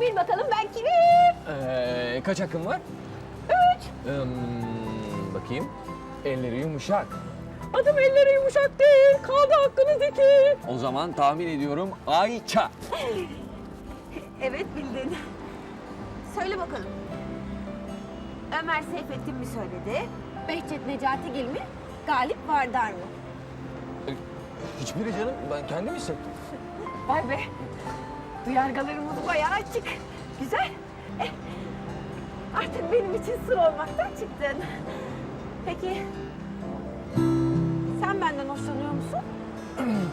Bil bakalım ben kimim? Ee, kaç hakkım var? Üç. Hmm, bakayım. Elleri yumuşak. Adım elleri yumuşak değil. Kaldı hakkınız iki. O zaman tahmin ediyorum Ayça. Evet bildin. Söyle bakalım. Ömer Seyfettin mi söyledi? Behçet Necatigil mi? Galip Vardar mı? Hiçbiri canım. Ben kendim hissettim. Vay be. Duyargalarımız bayağı açık. Güzel. Eh, artık benim için sır olmaktan çıktın. Peki sen benden hoşlanıyor musun?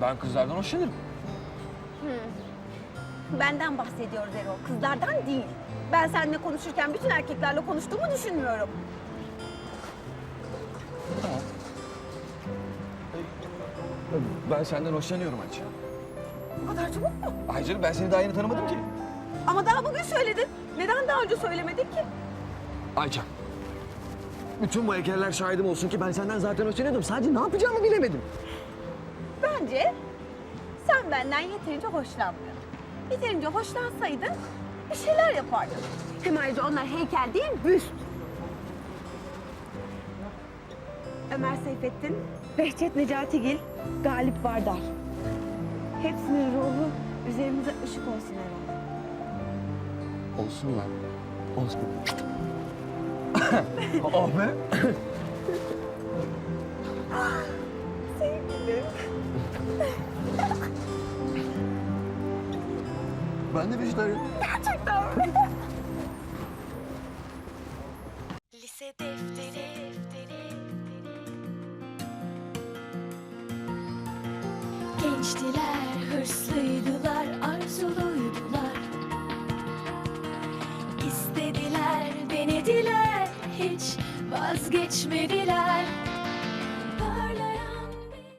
Ben kızlardan hoşlanırım. Benden bahsediyoruz Erol, kızlardan değil. Ben seninle konuşurken bütün erkeklerle konuştuğumu düşünmüyorum. Ben senden hoşlanıyorum Ayça. Bu kadar çabuk mu? Ay canım ben seni daha yeni tanımadım ki. Ama daha bugün söyledin. Neden daha önce söylemedin ki? Ayça. Bütün bu heykeller şahidim olsun ki ben senden zaten hoşlanıyordum. Sadece ne yapacağımı bilemedim. Bence sen benden yeterince hoşlanmıyorsun. Yeterince hoşlansaydın bir şeyler yapardın. Hem ayrıca onlar heykel değil, büst. Ömer Seyfettin, Behçet Necatigil, Galip Vardar. Hepsinin ruhu üzerimize ışık olsun Erol. Olsun lan. Olsun. oh be. Sevgilim. Ben de vejetaryenim. Gerçekten mi? Gençtiler, hırslıydılar, arzuluydular. İstediler, denediler, hiç vazgeçmediler